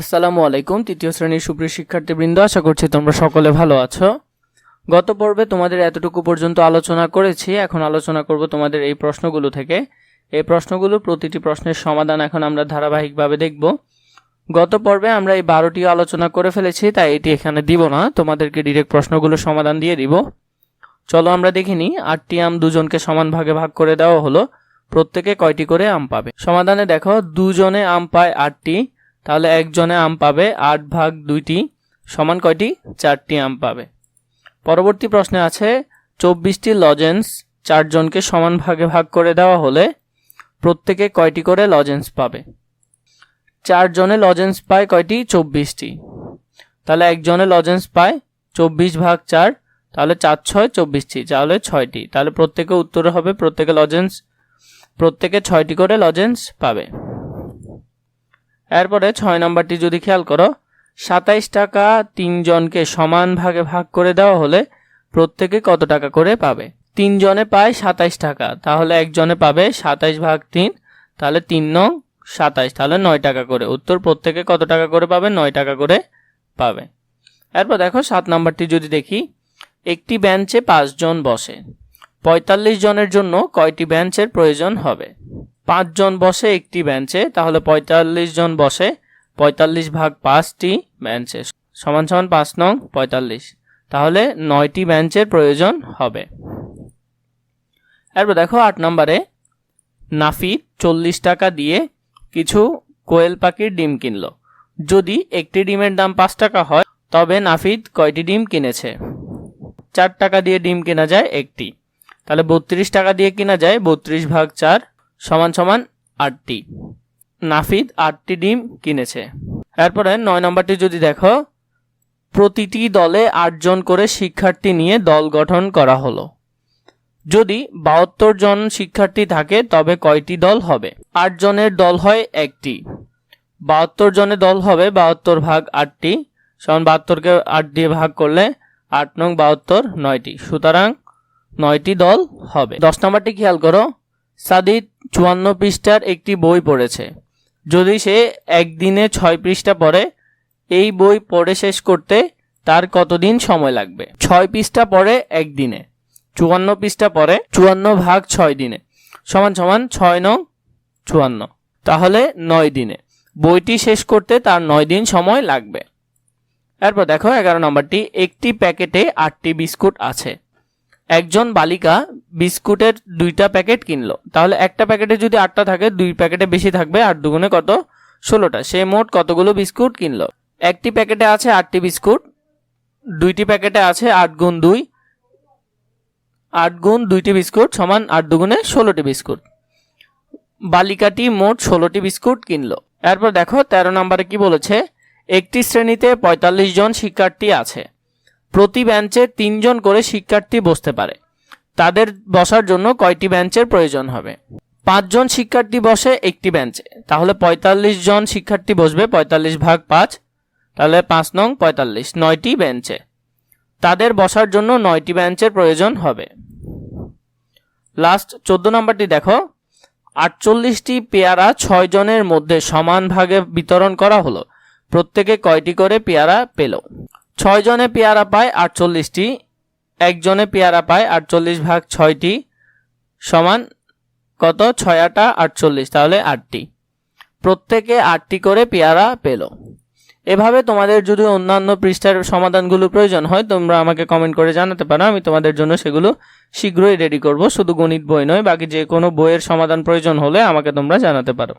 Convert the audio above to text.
আসসালামু আলাইকুম, তৃতীয় শ্রেণির সুপ্রিয় শিক্ষার্থীবৃন্দ, আশা করছি তোমরা সকলে ভালো আছো। গত পর্বে তোমাদের এতটুকু পর্যন্ত আলোচনা করেছি, এখন আলোচনা করব তোমাদের এই প্রশ্নগুলো থেকে। এই প্রশ্নগুলোর প্রতিটি প্রশ্নের সমাধান এখন আমরা ধারাবাহিকভাবে দেখব। গত পর্বে আমরা এই বারোটি আলোচনা করে ফেলেছি, তাই এটি এখানে দিব না, তোমাদেরকে ডিরেক্ট প্রশ্নগুলো সমাধান দিয়ে দিব। চলো আমরা দেখিনি আটটি আম দুজনকে সমান ভাগে ভাগ করে দেওয়া হলো, প্রত্যেকে কয়টি করে আম পাবে? সমাধানে দেখো, দুজনে আম পায় আটটি তাহলে একজনে আম পাবে, আট ভাগ দুইটি সমান কয়টি? চারটি আম পাবে। পরবর্তী প্রশ্নে আছে, চব্বিশটি লজেন্স চারজনকে সমান ভাগে ভাগ করে দেওয়া হলে প্রত্যেকে কয়টি করে লজেন্স পাবে? চারজনে লজেন্স পায় কয়টি? চব্বিশটি। তাহলে একজনে লজেন্স পায় চব্বিশ ভাগ চার, তাহলে চার ছয় চব্বিশটি, তাহলে ছয়টি। তাহলে প্রত্যেকে উত্তরে হবে, প্রত্যেকে লজেন্স প্রত্যেকে ছয়টি করে লজেন্স পাবে। এরপরে ছয় নম্বরটি যদি খেয়াল করো, সাতাইশ টাকা তিনজনকে সমান ভাগে ভাগ করে দেওয়া হলে প্রত্যেকে কত টাকা করে পাবে? তিনজনে পায় সাতাইশ টাকা, তাহলে একজনে পাবে সাতাইশ ভাগ তিন, তাহলে তিন নং সাতাইশ, তাহলে নয় টাকা করে। উত্তর, প্রত্যেকে কত টাকা করে পাবে? নয় টাকা করে পাবে। এরপর দেখো, সাত নম্বরটি যদি দেখি, একটি বেঞ্চে পাঁচজন বসে, পঁয়তাল্লিশ জনের জন্য কয়টি বেঞ্চের প্রয়োজন হবে? পাঁচজন বসে একটি বেঞ্চে তাহলে পঁয়তাল্লিশ জন বসে, পঁয়তাল্লিশ ভাগ পাঁচটি বেঞ্চে সমান সমান পাঁচ নং, পঁয়তাল্লিশ। তাহলে নয়টি বেঞ্চের প্রয়োজন হবে। এরপর দেখো আট নম্বরে নাফিদ চল্লিশ টাকা দিয়ে কিছু কোয়েল পাখির ডিম কিনলো। যদি একটি ডিমের দাম পাঁচ টাকা হয়, তবে নাফিদ কয়টি ডিম কিনেছে? চার টাকা দিয়ে ডিম কেনা যায় একটি। তাহলে বত্রিশ টাকা দিয়ে কেনা যায়, বত্রিশ ভাগ চার সমান সমান আটটি। নাফিদ আটটি ডিম কিনেছে। এরপরে নয় নম্বরটি যদি দেখো, প্রতিটি দলে আটজন করে শিক্ষার্থী নিয়ে দল গঠন করা হলো। যদি বাহাত্তর জন শিক্ষার্থী থাকে, তবে কয়টি দল হবে? আট জনের দল হয় একটি। বাহাত্তর জনের দল হবে, বাহাত্তর ভাগ আটটি। সমান বাহাত্তরকে আট দিয়ে ভাগ করলে আট নং বাহাত্তর নয়টি। সুতরাং নয়টি দল হবে। দশ নম্বরটি খেয়াল করো সাদিদ চুয়ান্ন পৃষ্ঠার একটি বই পড়েছে। যদি সে একদিনে ছয় পৃষ্ঠা পড়ে, এই বই পড়ে শেষ করতে তার কতদিন সময় লাগবে? ছয় পৃষ্ঠা পড়ে একদিনে, চুয়ান্ন পৃষ্ঠা পড়ে চুয়ান্ন ভাগ ছয় দিনে, সমান সমান ছয় নং চুয়ান্ন। তাহলে নয় দিনে, বইটি শেষ করতে তার নয় দিন সময় লাগবে। এরপর দেখো এগারো নম্বরটি, একটি প্যাকেটে আটটি বিস্কুট আছে। একজন বালিকা বিস্কুটের দুইটা প্যাকেট কিনলো। তাহলে একটা প্যাকেটে যদি আটটা থাকে, দুই প্যাকেটে বেশি থাকবে আট দুগুণে কত? ষোলোটা। সে মোট কতগুলো বিস্কুট কিনলো? একটি প্যাকেটে আছে আটটি বিস্কুট, দুইটি প্যাকেটে আছে আট গুণ দুই, আট গুণ দুইটি বিস্কুট সমান আট দুগুণে ষোলোটি বিস্কুট। বালিকাটি মোট ষোলোটি বিস্কুট কিনলো। এরপর দেখো, তেরো নম্বরে কি বলেছে? একটি শ্রেণীতে পঁয়তাল্লিশ জন শিক্ষার্থী আছে। প্রতি বেঞ্চে তিনজন করে শিক্ষার্থী বসতে পারে। তাদের বসার জন্য কয়টি বেঞ্চের প্রয়োজন হবে? পাঁচজন শিক্ষার্থী বসে একটি বেঞ্চে। তাহলে পঁয়তাল্লিশ জন শিক্ষার্থী বসবে, পঁয়তাল্লিশ ভাগ পাঁচ, তাহলে পাঁচ নং পঁয়তাল্লিশ, নয়টি বেঞ্চে। তাদের বসার জন্য নয়টি বেঞ্চের প্রয়োজন হবে। লাস্ট, চোদ্দ নম্বরটি দেখো। আটচল্লিশটি পেয়ারা ছয় জনের মধ্যে সমান ভাগে বিতরণ করা হলো। প্রত্যেকে কয়টি করে পেয়ারা পেল? ছয় জনে পেয়ারা পায় আটচল্লিশটি একজনে পেয়ারা পায় আটচল্লিশ ভাগ ছয়টি সমান কত? ছয় আটা আটচল্লিশ, তাহলে আটটি। প্রত্যেকে আটটি করে পেয়ারা পেল। এভাবে তোমাদের যদি অন্যান্য পৃষ্ঠার সমাধানগুলো প্রয়োজন হয়, তোমরা আমাকে কমেন্ট করে জানাতে পারো, আমি তোমাদের জন্য সেগুলো শীঘ্রই রেডি করব। শুধু গণিত বই নয়, বাকি যে কোনো বইয়ের সমাধান প্রয়োজন হলে আমাকে তোমরা জানাতে পারো।